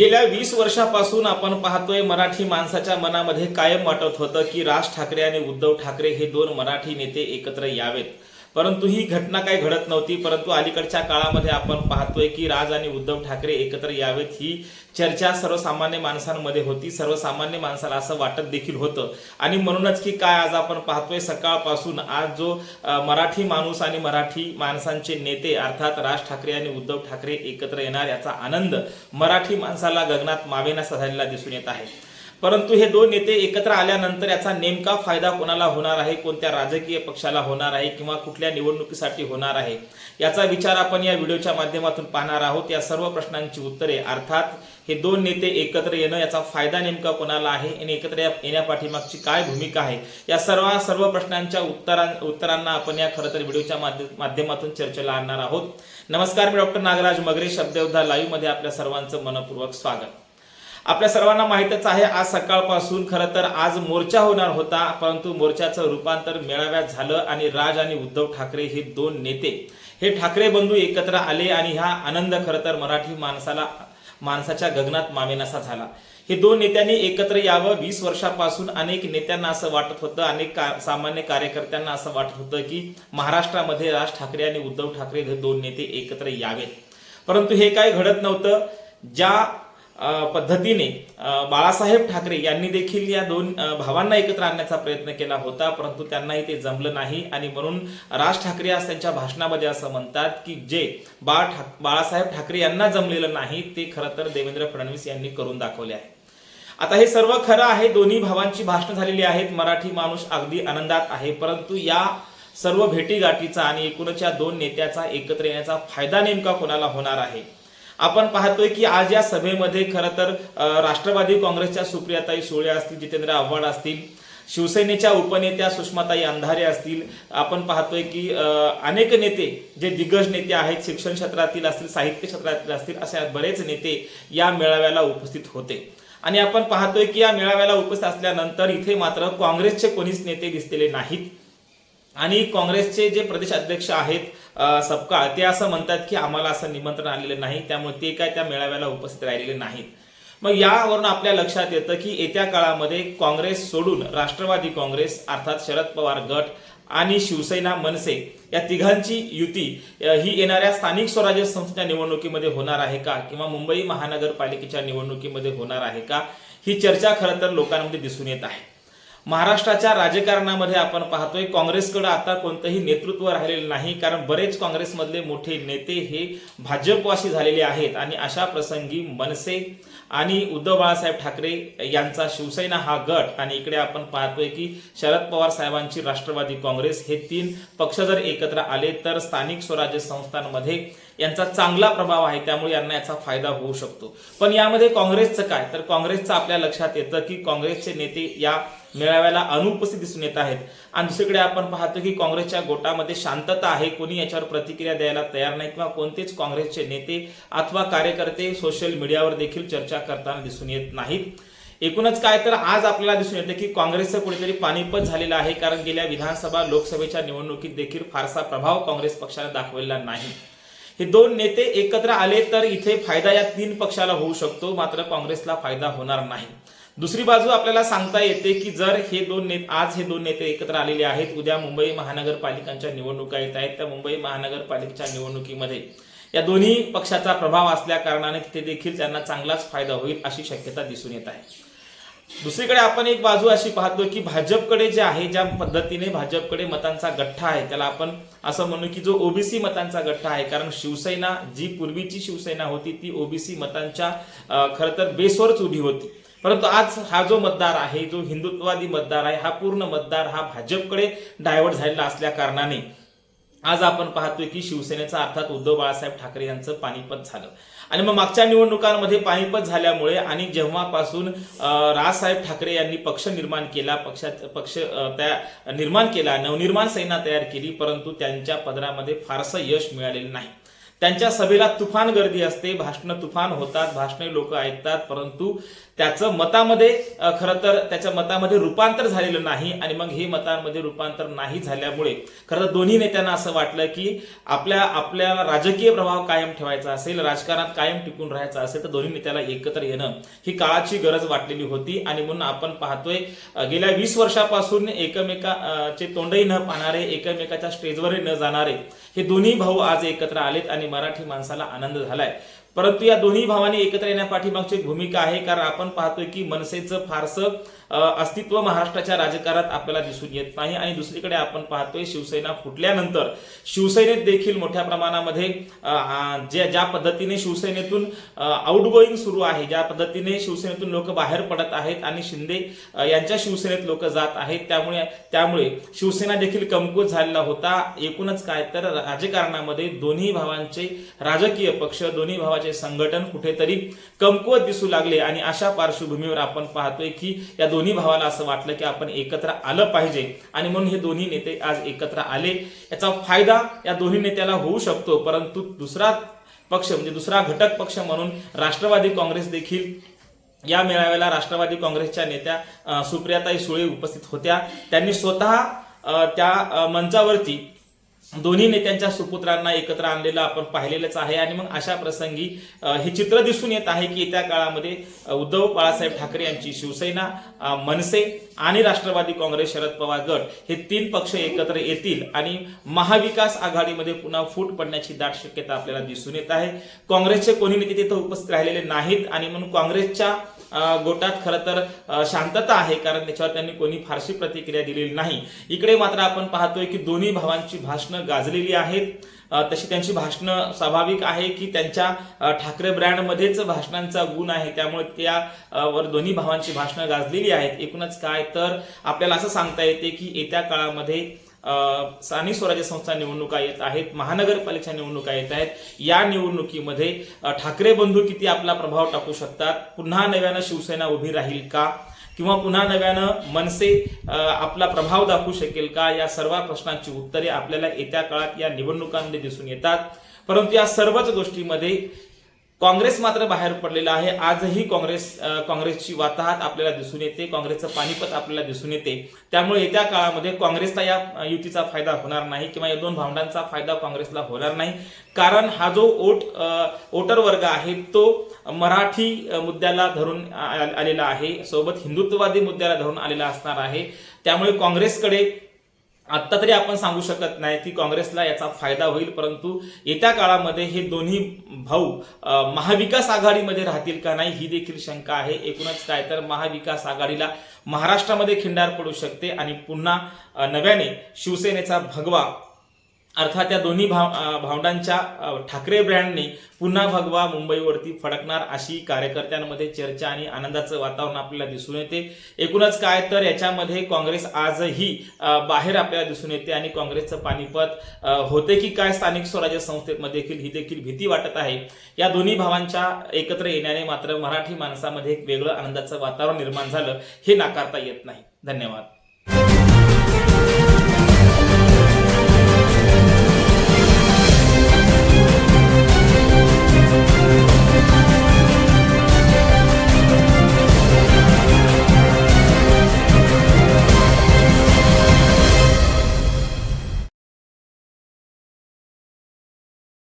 गेल्या वीस वर्षापासून आपण पाहतोय मराठी माणसाच्या मनामध्ये कायम वाटत होतं की राज ठाकरे आणि उद्धव ठाकरे हे दोन मराठी नेते एकत्र यावेत. परंतु ही घटना काही घडत नव्हती परंतु अलीकडच्या काळामध्ये आपण पाहतोय की राज आणि उद्धव ठाकरे एकत्र यावेत ही चर्चा सर्वसामान्य माणसांमध्ये होती. सर्वसामान्य माणसाला असं वाटत देखील होतं. आणि म्हणूनच की काय आज आपण पाहतोय सकाळपासून आज जो मराठी माणूस आणि मराठी माणसांचे नेते अर्थात राज ठाकरे आणि उद्धव ठाकरे एकत्र येणार याचा आनंद मराठी माणसाला गगनात मावेनासा झालेला दिसून येत आहे. परंतु हे दोन नेते एकत्र आल्यानंतर याचा नेमका फायदा कोणाला होणार आहे कोणत्या राजकीय पक्षाला होणार आहे किंवा कुठल्या निवडणुकीसाठी होणार आहे याचा विचार आपण या व्हिडिओच्या माध्यमातून पाहणार आहोत. या सर्व प्रश्नांची उत्तरे अर्थात हे दोन नेते एकत्र येणं याचा फायदा नेमका कोणाला आहे आणि एकत्र या- येण्यापाठीमागची काय भूमिका आहे या सर्व सर्व प्रश्नांच्या उत्तरां उत्तरांना आपण या खरं तर व्हिडिओच्या माध्यमातून चर्चेला आणणार आहोत. नमस्कार मी डॉक्टर नागराज मगरे शब्दयोद्धा लाईव्हमध्ये आपल्या सर्वांचं मनपूर्वक स्वागत. आपल्या सर्वांना माहीतच आहे आज सकाळपासून खरं तर आज मोर्चा होणार होता परंतु मोर्चाचं रूपांतर मेळाव्यात झालं आणि राज आणि उद्धव ठाकरे हे दोन नेते हे ठाकरे बंधू एकत्र आले आणि हा आनंद खरं तर मराठी माणसाला माणसाच्या गगनात मावेनासा झाला. हे दोन नेत्यांनी एकत्र यावं वीस वर्षापासून अनेक नेत्यांना असं वाटत होतं अनेक का- सामान्य कार्यकर्त्यांना असं वाटत होतं की महाराष्ट्रामध्ये राज ठाकरे आणि उद्धव ठाकरे हे दोन नेते एकत्र यावेत. परंतु हे काही घडत नव्हतं. ज्या पद्धतीने बाळासाहेब ठाकरे यांनी देखील या दोन भावांना एकत्र आणण्याचा प्रयत्न केला होता परंतु त्यांनाही ते जमलं नाही. आणि म्हणून राज ठाकरे आज त्यांच्या भाषणामध्ये असं म्हणतात की जे बाळ ठाक बाळासाहेब ठाकरे यांना जमलेलं नाही ते खरं तर देवेंद्र फडणवीस यांनी करून दाखवले आहे. आता हे सर्व खरं आहे दोन्ही भावांची भाषणं झालेली आहेत मराठी माणूस अगदी आनंदात आहे परंतु या सर्व भेटीगाठीचा आणि एकूणच या दोन नेत्याचा एकत्र येण्याचा फायदा नेमका कोणाला होणार आहे? आपण पाहतोय की आज या सभेमध्ये खरं तर राष्ट्रवादी काँग्रेसच्या सुप्रियाताई सुळे असतील जितेंद्र आव्हाड असतील शिवसेनेच्या उपनेत्या सुषमाताई अंधारे असतील आपण पाहतोय की अनेक नेते जे दिग्गज नेते आहेत शिक्षण क्षेत्रातील असतील साहित्य क्षेत्रातील असतील असे बरेच नेते या मेळाव्याला उपस्थित होते. आणि आपण पाहतोय की या मेळाव्याला उपस्थित असल्यानंतर इथे मात्र काँग्रेसचे कोणीच नेते दिसलेले नाहीत. आणि काँग्रेसचे जे प्रदेश अध्यक्ष आहेत सपकाळ ते असं म्हणतात की आम्हाला असं निमंत्रण आलेलं नाही त्यामुळे ते काय त्या मेळाव्याला उपस्थित राहिलेले नाहीत. मग यावरून आपल्या लक्षात येतं की येत्या काळामध्ये काँग्रेस सोडून राष्ट्रवादी काँग्रेस अर्थात शरद पवार गट आणि शिवसेना मनसे या तिघांची युती ही येणाऱ्या स्थानिक स्वराज्य संस्थेच्या निवडणुकीमध्ये होणार आहे का? किंवा मुंबई महानगरपालिकेच्या निवडणुकीमध्ये होणार आहे का? ही चर्चा खरं तर लोकांमध्ये दिसून येत आहे. महाराष्ट्राच्या राजकारणामध्ये आपण पाहतोय काँग्रेसकडं आता कोणतंही नेतृत्व राहिलेलं नाही कारण बरेच काँग्रेसमधले मोठे नेते हे भाजपवाशी झालेले आहेत. आणि अशा प्रसंगी मनसे आणि उद्धव बाळासाहेब ठाकरे यांचा शिवसेना हा गट आणि इकडे आपण पाहतोय की शरद पवार साहेबांची राष्ट्रवादी काँग्रेस हे तीन पक्ष जर एकत्र आले तर स्थानिक स्वराज्य संस्थांमध्ये यांचा चांगला प्रभाव आहे त्यामुळे यांना याचा फायदा होऊ शकतो. पण यामध्ये काँग्रेसचं काय? तर काँग्रेसचं आपल्या लक्षात येतं की काँग्रेसचे नेते या मेळाव्याला अनुपस्थित दिसून येत आहेत. आणि दुसरीकडे आपण पाहतो की काँग्रेसच्या गोटामध्ये शांतता आहे कोणी याच्यावर प्रतिक्रिया द्यायला तयार नाही किंवा कोणतेच काँग्रेसचे नेते अथवा कार्यकर्ते सोशल मीडियावर देखील चर्चा करताना दिसून येत नाहीत. एकूणच काय तर आज आपल्याला दिसून येतं की काँग्रेसचं कुठेतरी पाणीपत झालेलं आहे कारण गेल्या विधानसभा लोकसभेच्या निवडणुकीत देखील फारसा प्रभाव काँग्रेस पक्षाने दाखवलेला नाही. हे दोन नेते एकत्र आले तर इथे फायदा या तीन पक्षाला होऊ शकतो मात्र काँग्रेसला फायदा होणार नाही. दुसरी बाजू आपल्याला सांगता येते की जर हे दोन नेते आज हे दोन नेते एकत्र आलेले आहेत उद्या मुंबई महानगरपालिकांच्या निवडणुका येत आहेत त्या मुंबई महानगरपालिकेच्या निवडणुकीमध्ये या दोन्ही पक्षाचा प्रभाव असल्या कारणाने तिथे देखील त्यांना चांगलाच फायदा होईल अशी शक्यता दिसून येत आहे. दुसरीकडे आपण एक बाजू अशी पाहतो की भाजपकडे जे आहे ज्या पद्धतीने भाजपकडे मतांचा गठ्ठा आहे त्याला आपण असं म्हणू की जो ओबीसी मतांचा गठ्ठा आहे कारण शिवसेना जी पूर्वीची शिवसेना होती ती ओबीसी मतांच्या खरं तर बेसवरच उभी होती. परंतु आज हा जो मतदार आहे जो हिंदुत्ववादी मतदार आहे हा पूर्ण मतदार हा भाजपकडे डायव्हर्ट झालेला असल्या कारणाने आज आपण पाहतोय की शिवसेनेचा अर्थात उद्धव बाळासाहेब ठाकरे यांचं पानिपत झालं. आणि मग मागच्या निवडणुकांमध्ये पानिपत झाल्यामुळे आणि जेव्हापासून राजसाहेब ठाकरे यांनी पक्ष निर्माण केला पक्षात पक्ष त्या निर्माण केला नवनिर्माण सेना तयार केली परंतु त्यांच्या पदरामध्ये फारसं यश मिळालेलं नाही. त्यांच्या सभेला तुफान गर्दी असते भाषणं तुफान होतात भाषणे लोक ऐकतात परंतु त्याचं मतामध्ये खरं तर त्याच्या मतामध्ये रूपांतर झालेलं नाही आणि मग हे मतांमध्ये रूपांतर नाही झाल्यामुळे खरं तर दोन्ही नेत्यांना असं वाटलं की आपल्या आपल्याला राजकीय प्रभाव कायम ठेवायचा असेल राजकारणात कायम टिकून राहायचं असेल तर दोन्ही नेत्याला एकत्र येणं ही काळाची गरज वाटलेली होती. आणि म्हणून आपण पाहतोय गेल्या वीस वर्षापासून एकमेकाचे तोंडही न पाहणारे एकमेकाच्या स्टेजवरही न जाणारे हे दोन्ही भाऊ आज एकत्र आलेत आणि मराठी माणसाला आनंद झालाय. परंतु या दोन्ही भावाने एकत्र येण्यापाठीमागची पाठीमागची भूमिका आहे. कारण आपण पाहतोय की मनसेचं फारसं अस्तित्व महाराष्ट्राच्या राजकारणात आपल्याला दिसून येत नाही आणि दुसरीकडे आपण पाहतोय शिवसेना फुटल्यानंतर शिवसेनेत देखील मोठ्या प्रमाणामध्ये ज्या ज्या पद्धतीने शिवसेनेतून आउटगोईंग सुरू आहे ज्या पद्धतीने शिवसेनेतून लोक बाहेर पडत आहेत आणि शिंदे यांच्या शिवसेनेत लोक जात आहेत त्यामुळे त्यामुळे शिवसेना देखील कमकुवत झालेला होता. एकूणच काय तर राजकारणामध्ये दोन्ही भावांचे राजकीय पक्ष दोन्ही भावाचे संघटन कुठेतरी कमकुवत दिसू लागले आणि अशा पार्श्वभूमीवर आपण पाहतोय की या दोन्ही भावाला असं वाटलं की आपण एकत्र आलं पाहिजे. आणि म्हणून हे दोन्ही नेते आज एकत्र आले. याचा फायदा या दोन्ही नेत्याला होऊ शकतो. परंतु दुसरा पक्ष म्हणजे दुसरा घटक पक्ष म्हणून राष्ट्रवादी काँग्रेस देखील या मेळाव्याला राष्ट्रवादी काँग्रेसच्या नेत्या सुप्रियाताई सुळे उपस्थित होत्या. त्यांनी स्वतः त्या मंचावरती दोन्ही नेत्यांच्या सुपुत्रांना एकत्र आणलेलं आपण पाहिलेलंच आहे. आणि मग अशा प्रसंगी हे चित्र दिसून येत आहे की येत्या काळामध्ये उद्धव बाळासाहेब ठाकरे यांची शिवसेना मनसे आणि राष्ट्रवादी काँग्रेस शरद पवार गट हे तीन पक्ष एकत्र येतील आणि महाविकास आघाडीमध्ये पुन्हा फूट पडण्याची दाट शक्यता आपल्याला दिसून येत आहे. काँग्रेसचे कोणी नेते तिथं उपस्थित राहिलेले नाहीत आणि म्हणून काँग्रेसच्या गोटात खरं तर शांतता आहे कारण त्याच्यावर त्यांनी कोणी फारशी प्रतिक्रिया दिलेली नाही. इकडे मात्र आपण पाहतोय की दोन्ही भावांची भाषणं गाजलेली आहेत. तशी त्यांची भाषणं स्वाभाविक आहे की त्यांच्या ठाकरे ब्रँडमध्येच भाषणांचा गुण आहे. त्यामुळे त्यावर दोन्ही भावांची भाषणं गाजलेली आहेत. एकूणच काय तर आपल्याला असं सांगता येते की येत्या काळामध्ये स्थानिक स्वराज्य संस्था निवडणुका येत आहेत महानगरपालिका निवडणुका येत आहेत. या निवडणुकीमध्ये ठाकरे बंधू किती आपला प्रभाव टाकू शकतात? पुन्हा नव्यानं शिवसेना उभी राहील का? किंवा पुन्हा नव्यानं मनसे आपला प्रभाव दाखवू शकेल का? या सर्व प्रश्नांची उत्तरे आपल्याला येत्या काळात या निवडणुकांमध्ये दिसून येतात. परंतु या सर्वच गोष्टीमध्ये काँग्रेस मात्र बाहेर पडलेला आहे. आजही काँग्रेस काँग्रेसची वाताहत आपल्याला दिसून येते. काँग्रेसचं पानिपत आपल्याला दिसून येते. त्यामुळे येत्या काळामध्ये काँग्रेसला या युतीचा फायदा होणार नाही किंवा या दोन भावंडांचा फायदा काँग्रेसला होणार नाही. कारण हा जो ओट ओटर वोटर वर्ग आहे तो मराठी मुद्द्याला धरून आ- आलेला आहे. सोबत हिंदुत्ववादी मुद्द्याला धरून आलेला असणार आहे. त्यामुळे काँग्रेसकडे आत्ता तरी आपण सांगू शकत नाही की काँग्रेसला याचा फायदा होईल परंतु येत्या काळामध्ये हे दोन्ही भाऊ महाविकास आघाडीमध्ये राहतील का नाही ही देखील शंका आहे. एकूणच काय तर महाविकास आघाडीला महाराष्ट्रामध्ये खिंडार पडू शकते आणि पुन्हा नव्याने शिवसेनेचा भगवा अर्थात या दोन्ही भाव भावंडांच्या ठाकरे ब्रँडने पुन्हा भगवा मुंबईवरती फडकणार अशी कार्यकर्त्यांमध्ये चर्चा आणि आनंदाचं वातावरण आपल्याला दिसून येते. एकूणच काय तर याच्यामध्ये काँग्रेस आजही बाहेर आपल्याला दिसून येते आणि काँग्रेसचं पानिपत होते की काय स्थानिक स्वराज्य संस्थेमध्ये देखील ही देखील भीती वाटत आहे. या दोन्ही भावांच्या एकत्र येण्याने मात्र मराठी माणसामध्ये एक वेगळं आनंदाचं वातावरण निर्माण झालं हे नाकारता येत नाही. धन्यवाद.